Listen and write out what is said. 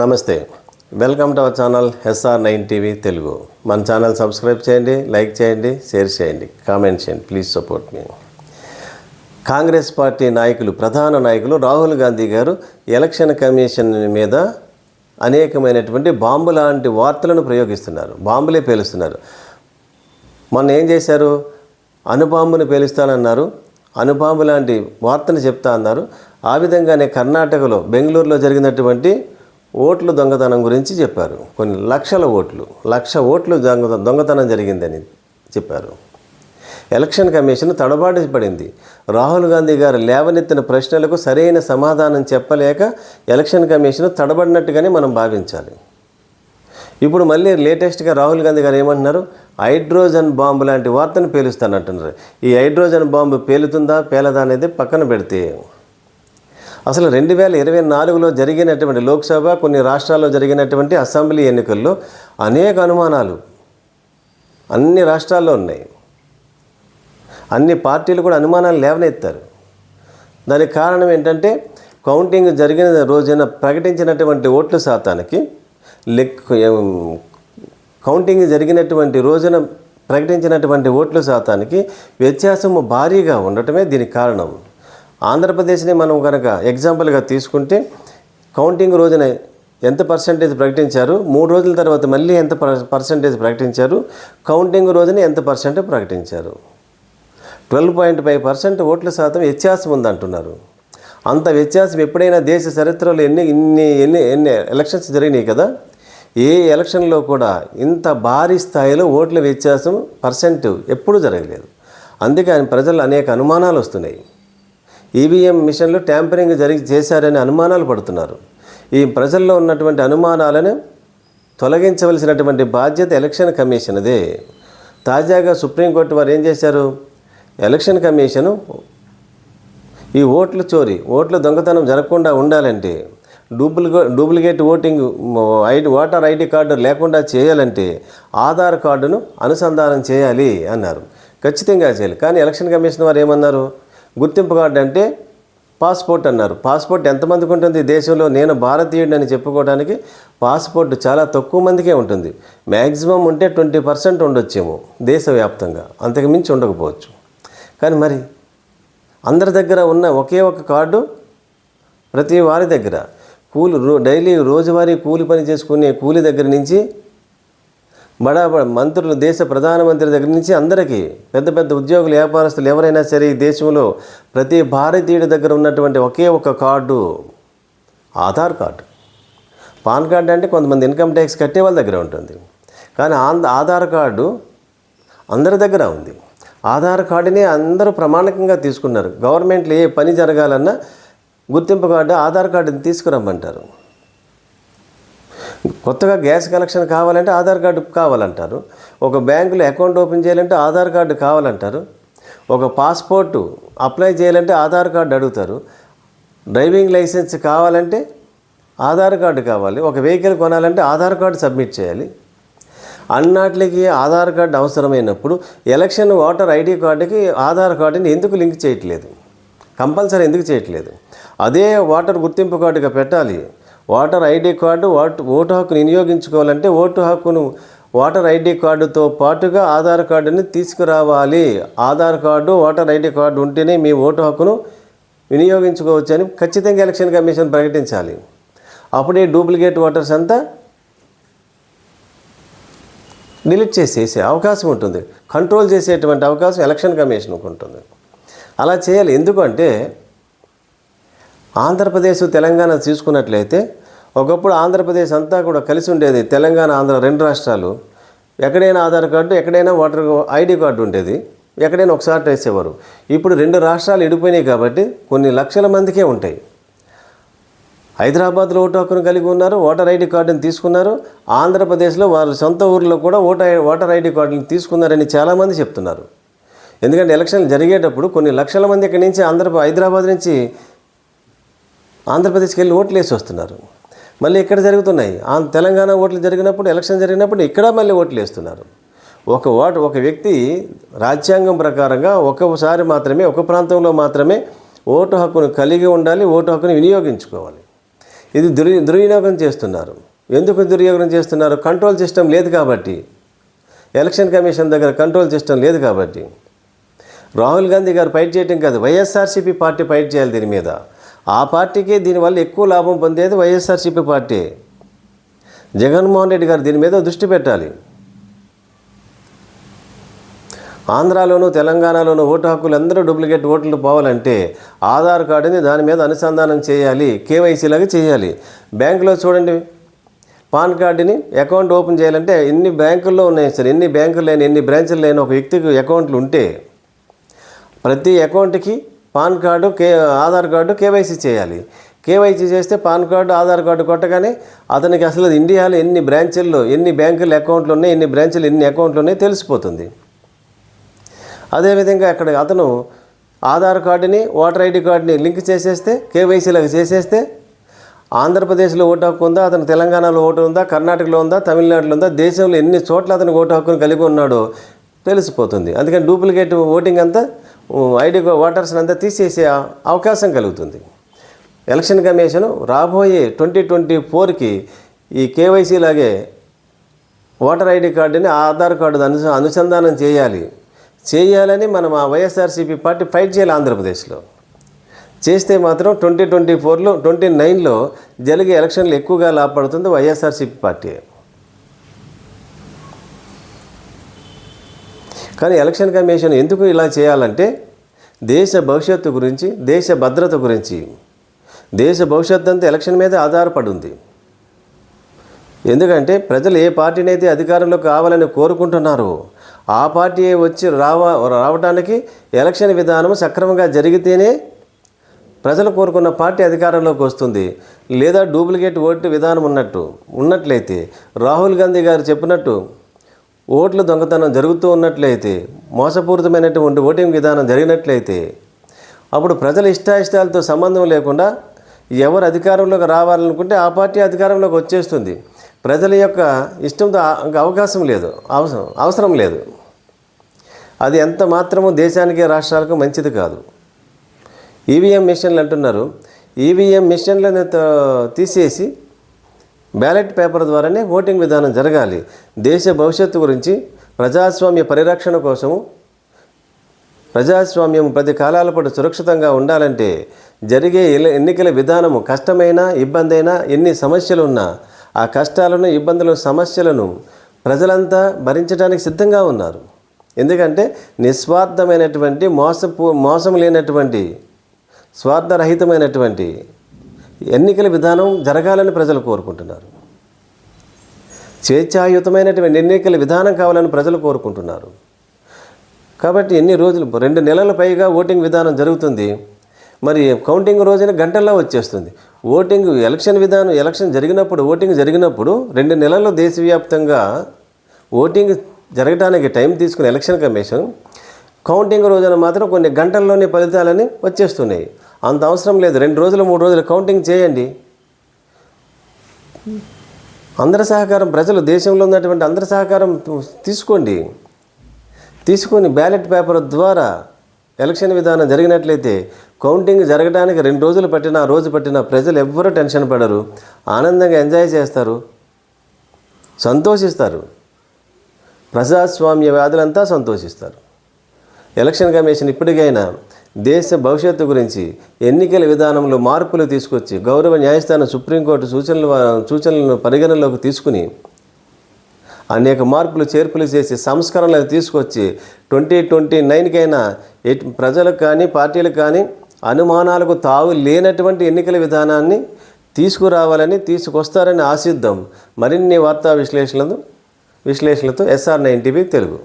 నమస్తే. Welcome to our channel SR nine TV Telugu. మన channel subscribe చేయండి like చేయండి షేర్ చేయండి కామెంట్ చేయండి ప్లీజ్ సపోర్ట్ మీ. కాంగ్రెస్ పార్టీ నాయకులు ప్రధాన నాయకులు రాహుల్ గాంధీ గారు ఎలక్షన్ కమిషన్ మీద అనేకమైనటువంటి బాంబు లాంటి వార్తలను ప్రయోగిస్తున్నారు బాంబులే పేలుస్తున్నారు. మొన్న ఏం చేశారు? అనుబాంబును పేలుస్తానన్నారు అనుబాంబు లాంటి వార్తను చెప్తా అన్నారు. ఆ విధంగానే కర్ణాటకలో బెంగళూరులో జరిగినటువంటి ఓట్లు దొంగతనం గురించి చెప్పారు. కొన్ని లక్షల ఓట్లు లక్ష ఓట్లు దొంగ దొంగతనం జరిగిందని చెప్పారు. ఎలక్షన్ కమిషన్ తడబాటు పడింది. రాహుల్ గాంధీ గారు లేవనెత్తిన ప్రశ్నలకు సరైన సమాధానం చెప్పలేక ఎలక్షన్ కమిషన్ తడబడినట్టుగానే మనం భావించాలి. ఇప్పుడు మళ్ళీ లేటెస్ట్గా రాహుల్ గాంధీ గారు ఏమంటున్నారు? హైడ్రోజన్ బాంబు లాంటి వార్తను పేలుస్తానంటున్నారు. ఈ హైడ్రోజన్ బాంబు పేలుతుందా పేలదా అనేది పక్కన పెడితే అసలు రెండు వేల ఇరవై నాలుగులో జరిగినటువంటి లోక్సభ కొన్ని రాష్ట్రాల్లో జరిగినటువంటి అసెంబ్లీ ఎన్నికల్లో అనేక అనుమానాలు. అన్ని రాష్ట్రాల్లో ఉన్నాయి. అన్ని పార్టీలు కూడా అనుమానాలు లేవనెత్తారు. దానికి కారణం ఏంటంటే కౌంటింగ్ జరిగిన రోజున ప్రకటించినటువంటి ఓట్ల శాతానికి లెక్ కౌంటింగ్ జరిగినటువంటి రోజున ప్రకటించినటువంటి ఓట్ల శాతానికి వ్యత్యాసము భారీగా ఉండటమే దీనికి కారణం. ఆంధ్రప్రదేశ్ని మనం కనుక ఎగ్జాంపుల్గా తీసుకుంటే కౌంటింగ్ రోజున ఎంత పర్సంటేజ్ ప్రకటించారు? మూడు రోజుల తర్వాత మళ్ళీ ఎంత పర్సంటేజ్ ప్రకటించారు? కౌంటింగ్ రోజున ఎంత పర్సెంట్ ప్రకటించారు? ట్వెల్వ్ పాయింట్ ఫైవ్ పర్సెంట్ ఓట్ల శాతం వ్యత్యాసం ఉందంటున్నారు. అంత వ్యత్యాసం ఎప్పుడైనా దేశ చరిత్రలో ఎన్ని ఇన్ని ఎన్ని ఎన్ని ఎలక్షన్స్ జరిగినాయి కదా? ఏ ఎలక్షన్లో కూడా ఇంత భారీ స్థాయిలో ఓట్ల వ్యత్యాసం పర్సెంట్ ఎప్పుడూ జరగలేదు. అందుకని ప్రజలు అనేక అనుమానాలు వస్తున్నాయి. ఈవీఎం మిషన్లు ట్యాంపరింగ్ జరిగి చేశారని అనుమానాలు పడుతున్నారు. ఈ ప్రజల్లో ఉన్నటువంటి అనుమానాలను తొలగించవలసినటువంటి బాధ్యత ఎలక్షన్ కమిషన్దే. తాజాగా సుప్రీంకోర్టు వారు ఏం చేశారు? ఎలక్షన్ కమిషను ఈ ఓట్లు చోరీ ఓట్ల దొంగతనం జరగకుండా ఉండాలంటే డూప్లికే duplicate voting ID voter ID card లేకుండా చేయాలంటే ఆధార్ కార్డును అనుసంధానం చేయాలి అన్నారు. ఖచ్చితంగా చేయాలి. కానీ ఎలక్షన్ కమిషన్ వారు ఏమన్నారు? గుర్తింపు కార్డు అంటే పాస్పోర్ట్ అన్నారు. పాస్పోర్ట్ ఎంతమందికి ఉంటుంది? దేశంలో నేను భారతీయుడిని చెప్పుకోవడానికి పాస్పోర్ట్ చాలా తక్కువ మందికే ఉంటుంది. మ్యాక్సిమం ఉంటే ట్వంటీ పర్సెంట్ ఉండొచ్చేమో దేశవ్యాప్తంగా. అంతకు మించి ఉండకపోవచ్చు. కానీ మరి అందరి దగ్గర ఉన్న ఒకే ఒక కార్డు ప్రతి వారి దగ్గర. కూలి రో డైలీ రోజువారీ కూలి పని చేసుకునే కూలి దగ్గర నుంచి బడా మంత్రులు దేశ ప్రధానమంత్రి దగ్గర నుంచి అందరికీ పెద్ద పెద్ద ఉద్యోగులు వ్యాపారస్తులు ఎవరైనా సరే ఈ దేశంలో ప్రతి భారతీయుడి దగ్గర ఉన్నటువంటి ఒకే ఒక card Aadhaar card. PAN card అంటే కొంతమంది ఇన్కమ్ ట్యాక్స్ కట్టే వాళ్ళ దగ్గర ఉంటుంది. కానీ ఆంధ్ర ఆధార్ కార్డు అందరి దగ్గర ఉంది. ఆధార్ కార్డుని అందరూ ప్రమాణికంగా తీసుకున్నారు. గవర్నమెంట్లో ఏ పని జరగాలన్నా గుర్తింపు కార్డు ఆధార్ కార్డుని తీసుకురమ్మంటారు. కొత్తగా గ్యాస్ కలెక్షన్ కావాలంటే ఆధార్ కార్డు కావాలంటారు. ఒక బ్యాంకులో అకౌంట్ ఓపెన్ చేయాలంటే ఆధార్ కార్డు కావాలంటారు. ఒక పాస్పోర్టు అప్లై చేయాలంటే ఆధార్ కార్డు అడుగుతారు. డ్రైవింగ్ లైసెన్స్ కావాలంటే ఆధార్ కార్డు కావాలి. ఒక వెహికల్ కొనాలంటే ఆధార్ కార్డు సబ్మిట్ చేయాలి. అన్నాటికి ఆధార్ కార్డు అవసరమైనప్పుడు ఎలక్షన్ ఓటర్ ఐడి కార్డుకి ఆధార్ కార్డుని ఎందుకు లింక్ చేయట్లేదు? కంపల్సరీ ఎందుకు చేయట్లేదు? అదే ఓటర్ గుర్తింపు కార్డుగా పెట్టాలి. Voter ID card vote vote హక్కును వినియోగించుకోవాలంటే ఓటు హక్కును ఓటర్ ఐడి కార్డుతో పాటుగా ఆధార్ కార్డుని తీసుకురావాలి. Aadhaar card voter ID card ఉంటేనే మీ ఓటు హక్కును వినియోగించుకోవచ్చని ఖచ్చితంగా ఎలక్షన్ కమిషన్ ప్రకటించాలి. అప్పుడే డూప్లికేట్ ఓటర్స్ అంతా డిలీట్ చేసేసే అవకాశం ఉంటుంది. కంట్రోల్ చేసేటువంటి అవకాశం ఎలక్షన్ కమిషన్కు ఉంటుంది. అలా చేయాలి. ఎందుకంటే ఆంధ్రప్రదేశ్ తెలంగాణ తీసుకున్నట్లయితే ఒకప్పుడు ఆంధ్రప్రదేశ్ అంతా కూడా కలిసి ఉండేది. తెలంగాణ ఆంధ్ర రెండు రాష్ట్రాలు. ఎక్కడైనా ఆధార్ కార్డు ఎక్కడైనా ఓటర్ ఐడి కార్డు ఉండేది. ఎక్కడైనా ఒకసారి వేసేవారు ఇప్పుడు రెండు రాష్ట్రాలు ఇడిపోయినాయి కాబట్టి కొన్ని లక్షల మందికే ఉంటాయి. హైదరాబాద్లో ఓటు హక్కును కలిగి ఉన్నారు ఓటర్ ఐడి కార్డుని తీసుకున్నారు. ఆంధ్రప్రదేశ్లో వారి సొంత ఊర్లో కూడా ఓటర్ ఓటర్ ఐడి కార్డుని తీసుకున్నారని చాలామంది చెప్తున్నారు. ఎందుకంటే ఎలక్షన్లు జరిగేటప్పుడు కొన్ని లక్షల మంది ఇక్కడి నుంచి ఆంధ్ర హైదరాబాద్ నుంచి ఆంధ్రప్రదేశ్కి వెళ్ళి ఓట్లు వేసి వస్తున్నారు. మళ్ళీ ఇక్కడ జరుగుతున్నాయి. ఆంధ్ర తెలంగాణ ఓట్లు జరిగినప్పుడు ఎలక్షన్ జరిగినప్పుడు ఇక్కడ మళ్ళీ ఓట్లు వేస్తున్నారు. ఒక ఓటు ఒక వ్యక్తి రాజ్యాంగం ప్రకారంగా ఒక్కసారి మాత్రమే ఒక ప్రాంతంలో మాత్రమే ఓటు హక్కును కలిగి ఉండాలి ఓటు హక్కును వినియోగించుకోవాలి. ఇది దుర్ దుర్వినియోగం చేస్తున్నారు. ఎందుకు దుర్వినియోగం చేస్తున్నారు? కంట్రోల్ సిస్టమ్ లేదు కాబట్టి. ఎలక్షన్ కమిషన్ దగ్గర కంట్రోల్ సిస్టమ్ లేదు కాబట్టి. రాహుల్ గాంధీ గారు ఫైట్ చేయటం కాదు వైఎస్ఆర్సీపీ పార్టీ ఫైట్ చేయాలి దీని మీద. ఆ పార్టీకి దీనివల్ల ఎక్కువ లాభం పొందేది వైఎస్ఆర్సీపీ పార్టీ. జగన్మోహన్ రెడ్డి గారు దీని మీద దృష్టి పెట్టాలి. ఆంధ్రాలోనూ తెలంగాణలోనూ ఓటు హక్కులు అందరూ డూప్లికేట్ ఓట్లు పోవాలంటే ఆధార్ కార్డుని దాని మీద అనుసంధానం చేయాలి కేవైసీలాగా చేయాలి. బ్యాంకులో చూడండి పాన్ కార్డుని అకౌంట్ ఓపెన్ చేయాలంటే ఎన్ని బ్యాంకుల్లో ఉన్నాయి సార్ ఎన్ని బ్యాంకులు లేని ఎన్ని బ్రాంచులు లేని ఒక వ్యక్తికి అకౌంట్లు ఉంటే ప్రతి అకౌంట్కి పాన్ కార్డు కే ఆధార్ కార్డు కేవైసీ చేయాలి. కేవైసీ చేస్తే పాన్ కార్డు ఆధార్ కార్డు కొట్టగానే అతనికి అసలు ఇండియాలో ఎన్ని బ్రాంచీల్లో ఎన్ని బ్యాంకులు అకౌంట్లు ఉన్నాయి ఎన్ని బ్రాంచీలు ఎన్ని అకౌంట్లు ఉన్నాయి తెలిసిపోతుంది. అదేవిధంగా అక్కడ అతను ఆధార్ కార్డుని ఓటర్ ఐడి కార్డుని లింక్ చేసేస్తే కేవైసీలకు చేసేస్తే ఆంధ్రప్రదేశ్లో ఓటు హక్కు ఉందా అతను తెలంగాణలో ఓటు ఉందా కర్ణాటకలో ఉందా తమిళనాడులో ఉందా దేశంలో ఎన్ని చోట్ల అతను ఓటు హక్కును కలిగి ఉన్నాడో తెలిసిపోతుంది. అందుకని డూప్లికేట్ ఓటింగ్ అంతా ఐడి ఓటర్స్ని అంతా తీసేసే అవకాశం కలుగుతుంది. ఎలక్షన్ కమిషన్ రాబోయే ట్వంటీ ట్వంటీ ఫోర్కి ఈ కేవైసీ లాగే ఓటర్ ఐడి కార్డుని ఆధార్ కార్డు అను అనుసంధానం చేయాలి. చేయాలని మనం ఆ వైఎస్ఆర్సీపీ పార్టీ ఫైట్ చేయాలి ఆంధ్రప్రదేశ్లో. చేస్తే మాత్రం ట్వంటీ ట్వంటీ ఫోర్లో ట్వంటీ నైన్లో జరిగే ఎలక్షన్లు ఎక్కువగా లాభపడుతుంది వైఎస్ఆర్సీపీ పార్టీ. కానీ ఎలక్షన్ కమిషన్ ఎందుకు ఇలా చేయాలంటే దేశ భవిష్యత్తు గురించి దేశ భద్రత గురించి. దేశ భవిష్యత్తు అంతా ఎలక్షన్ మీద ఆధారపడి ఉంది. ఎందుకంటే ప్రజలు ఏ పార్టీని అయితే అధికారంలో కావాలని కోరుకుంటున్నారో ఆ పార్టీ వచ్చి రావ రావడానికి ఎలక్షన్ విధానం సక్రమంగా జరిగితేనే ప్రజలు కోరుకున్న పార్టీ అధికారంలోకి వస్తుంది. లేదా డూప్లికేట్ ఓటు విధానం ఉన్నట్టు ఉన్నట్లయితే రాహుల్ గాంధీ గారు చెప్పినట్టు ఓట్ల దొంగతనం జరుగుతూ ఉన్నట్లయితే మోసపూరితమైనటువంటి ఓటింగ్ విధానం జరిగినట్లయితే అప్పుడు ప్రజల ఇష్టాయిష్టాలతో సంబంధం లేకుండా ఎవరు అధికారంలోకి రావాలనుకుంటే ఆ పార్టీ అధికారంలోకి వచ్చేస్తుంది. ప్రజల యొక్క ఇష్టంతో అవకాశం లేదు అవసరం అవసరం లేదు. అది ఎంత మాత్రము దేశానికి రాష్ట్రాలకు మంచిది కాదు. ఈవీఎం మిషన్లు అంటున్నారు. ఈవీఎం మిషన్లను తీసేసి బ్యాలెట్ పేపర్ ద్వారానే ఓటింగ్ విధానం జరగాలి. దేశ భవిష్యత్తు గురించి ప్రజాస్వామ్య పరిరక్షణ కోసము ప్రజాస్వామ్యం ప్రతి కాలాల పాటు సురక్షితంగా ఉండాలంటే జరిగే ఎన్నికల విధానము కష్టమైన ఇబ్బంది అయినా ఎన్ని సమస్యలు ఉన్నా ఆ కష్టాలను ఇబ్బందులు సమస్యలను ప్రజలంతా భరించడానికి సిద్ధంగా ఉన్నారు. ఎందుకంటే నిస్వార్థమైనటువంటి మోసపు మోసం లేనటువంటి స్వార్థరహితమైనటువంటి ఎన్నికల విధానం జరగాలని ప్రజలు కోరుకుంటున్నారు. స్వేచ్ఛాయుతమైనటువంటి ఎన్నికల విధానం కావాలని ప్రజలు కోరుకుంటున్నారు. కాబట్టి ఎన్ని రోజులు రెండు నెలల పైగా ఓటింగ్ విధానం జరుగుతుంది. మరి కౌంటింగ్ రోజున గంటల్లో వచ్చేస్తుంది. ఓటింగ్ ఎలక్షన్ విధానం ఎలక్షన్ జరిగినప్పుడు ఓటింగ్ జరిగినప్పుడు రెండు నెలల్లో దేశవ్యాప్తంగా ఓటింగ్ జరగడానికి టైం తీసుకున్న ఎలక్షన్ కమిషన్ కౌంటింగ్ రోజున మాత్రం కొన్ని గంటల్లోనే ఫలితాలని వచ్చేస్తున్నాయి. అంత అవసరం లేదు. రెండు రోజులు మూడు రోజులు కౌంటింగ్ చేయండి. అందరి సహకారం ప్రజలు దేశంలో ఉన్నటువంటి అందరి సహకారం తీసుకోండి. తీసుకొని బ్యాలెట్ పేపర్ ద్వారా ఎలక్షన్ విధానం జరిగినట్లయితే కౌంటింగ్ జరగడానికి రెండు రోజులు పట్టినా రోజు పట్టినా ప్రజలు ఎవ్వరూ టెన్షన్ పడరు. ఆనందంగా ఎంజాయ్ చేస్తారు. సంతోషిస్తారు. ప్రజాస్వామ్య వ్యాధులంతా సంతోషిస్తారు. ఎలక్షన్ కమిషన్ ఇప్పటికైనా దేశ భవిష్యత్తు గురించి ఎన్నికల విధానంలో మార్పులు తీసుకొచ్చి గౌరవ న్యాయస్థానం సుప్రీంకోర్టు సూచనలు సూచనలను పరిగణనలోకి తీసుకుని అనేక మార్పులు చేర్పులు చేసి సంస్కరణలు తీసుకొచ్చి ట్వంటీ ట్వంటీ నైన్కైనా ఎట్ ప్రజలకు కానీ పార్టీలకు కానీ అనుమానాలకు తావు లేనటువంటి ఎన్నికల విధానాన్ని తీసుకురావాలని తీసుకొస్తారని ఆశిద్దాం. మరిన్ని వార్తా విశ్లేషణలు విశ్లేషణలతో ఎస్ఆర్ నైన్ టీవీ తెలుగు.